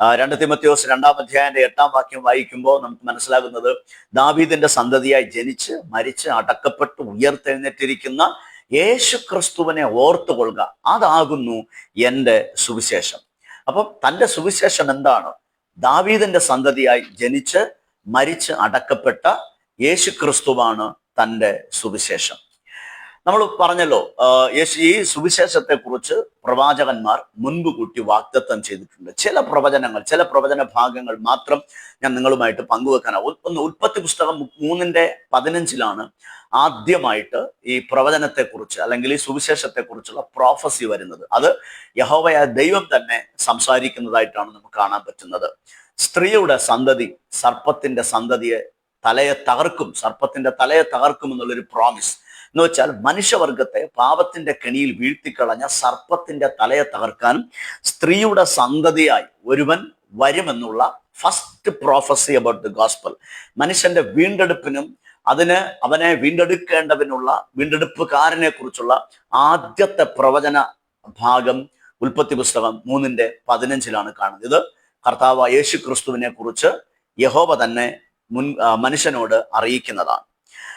രണ്ട് തിമത്യോസ് രണ്ടാം അധ്യായന്റെ എട്ടാം വാക്യം വായിക്കുമ്പോൾ നമുക്ക് മനസ്സിലാകുന്നത് ദാവീദിന്റെ സന്തതിയായി ജനിച്ച് മരിച്ച് അടക്കപ്പെട്ട് ഉയർത്തെഴുന്നേറ്റിരിക്കുന്ന യേശു ക്രിസ്തുവിനെ ഓർത്തുകൊള്ളുക. അതാകുന്നു എന്റെ സുവിശേഷം. അപ്പം തന്റെ സുവിശേഷം എന്താണ്? ദാവീദിന്റെ സന്തതിയായി ജനിച്ച് മരിച്ച് അടക്കപ്പെട്ട യേശു ക്രിസ്തുവാണ് തന്റെ സുവിശേഷം. നമ്മൾ പറഞ്ഞല്ലോ ഈ സുവിശേഷത്തെ കുറിച്ച് പ്രവാചകന്മാർ മുൻപ് കൂട്ടി വാഗ്ദത്തം ചെയ്തിട്ടുണ്ട്. ചില പ്രവചനങ്ങൾ ചില പ്രവചന ഭാഗങ്ങൾ മാത്രം ഞാൻ നിങ്ങളുമായിട്ട് പങ്കുവെക്കാനാവും ഒന്ന് ഉൽപ്പത്തി പുസ്തകം മൂന്നിന്റെ പതിനഞ്ചിലാണ് ആദ്യമായിട്ട് ഈ പ്രവചനത്തെ കുറിച്ച് അല്ലെങ്കിൽ ഈ സുവിശേഷത്തെ കുറിച്ചുള്ള പ്രോഫസി വരുന്നത്. അത് യഹോവയ ദൈവം തന്നെ സംസാരിക്കുന്നതായിട്ടാണ് നമുക്ക് കാണാൻ പറ്റുന്നത്. സ്ത്രീയുടെ സന്തതി സർപ്പത്തിന്റെ സന്തതിയെ തലയെ തകർക്കും സർപ്പത്തിന്റെ തലയെ തകർക്കും എന്നുള്ളൊരു പ്രോമിസ് എന്ന് വെച്ചാൽ മനുഷ്യവർഗത്തെ പാപത്തിന്റെ കെണിയിൽ വീഴ്ത്തിക്കളഞ്ഞ സർപ്പത്തിന്റെ തലയെ തകർക്കാനും സ്ത്രീയുടെ സന്തതിയായി ഒരുവൻ വരുമെന്നുള്ള first prophecy about the gospel മനുഷ്യന്റെ വീണ്ടെടുപ്പിനും അതിന് അവനെ വീണ്ടെടുക്കേണ്ടതിനുള്ള വീണ്ടെടുപ്പുകാരനെ കുറിച്ചുള്ള ആദ്യത്തെ പ്രവചന ഭാഗം ഉൽപ്പത്തി പുസ്തകം മൂന്നിന്റെ പതിനഞ്ചിലാണ് കാണുന്നത്. ഇത് കർത്താവ് യേശു ക്രിസ്തുവിനെ കുറിച്ച് യഹോവ തന്നെ മുൻ മനുഷ്യനോട് അറിയിക്കുന്നതാണ്.